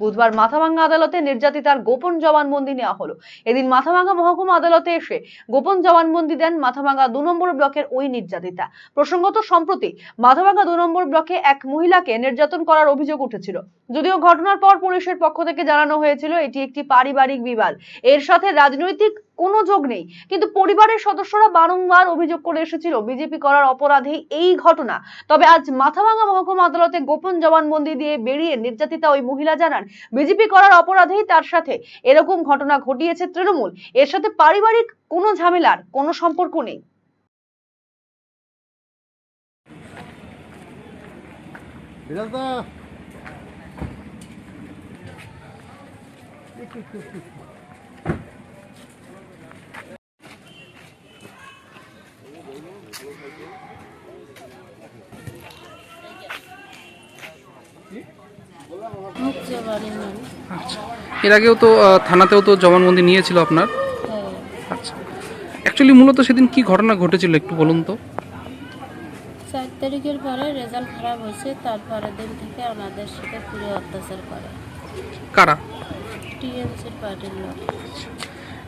বুধবার মাথাভাঙ্গা আদালতে নির্যাতিতার গোপন জবানবন্দি নেওয়া হলো। এদিন মাথাভাঙ্গা মহকুমা আদালতে এসে গোপন জবানবন্দি দেন মাথাভাঙ্গা দু নম্বর ব্লকের ওই নির্যাতিতা। প্রসঙ্গত, সম্প্রতি মাথাভাঙ্গা দু নম্বর ব্লকে এক মহিলাকে নির্যাতন করার অভিযোগ উঠেছিল। যদিও ঘটনার পর পুলিশের পক্ষ থেকে জানানো হয়েছিল এটি একটি পারিবারিক বিবাদ। এর সাথে রাজনৈতিক কোনো যোগ নেই, কিন্তু পরিবারের সদস্যরা বারংবার অভিযোগ করে এসেছিল, বিজেপি করার অপরাধে এই ঘটনা। তবে আজ মাথাভাঙ্গা মহকুমা আদালতে গোপন জবানবন্দি দিয়ে বেরিয়ে নির্যাতিতা ওই মহিলা জানান, বিজেপি করার অপরাধেই তার সাথে। এরকম ঘটনা ঘটিয়েছে তৃণমূল। এর সাথে পারিবারিক কোনো ঝামেলার কোনো সম্পর্ক নেই। বিরাজদা এর আগেও তো থানাতেও তো জবানবন্দি নিয়েছিল আপনার? আচ্ছা। অ্যাকচুয়ালি মূলত সেদিন কি ঘটনা ঘটেছিল একটু বলুন তো। চার তারিখের পরে রেজাল্ট খারাপ হয়েছে, তারপরের দিন থেকে আমাদের সাথে পুরো অত্যাচার করে। কারা?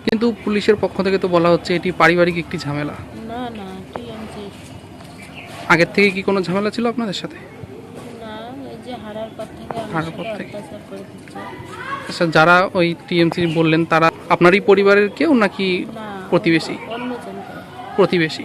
কিন্তু পুলিশের পক্ষ থেকে তো বলা হচ্ছে এটি পারিবারিক একটি ঝামেলা। না না আগের থেকে কি কোনো ঝামেলা ছিল আপনাদের সাথে? হারার পর থেকে আচ্ছা যারা ওই টিএমসি বললেন তারা আপনারই পরিবারের কেউ নাকি প্রতিবেশী? প্রতিবেশী।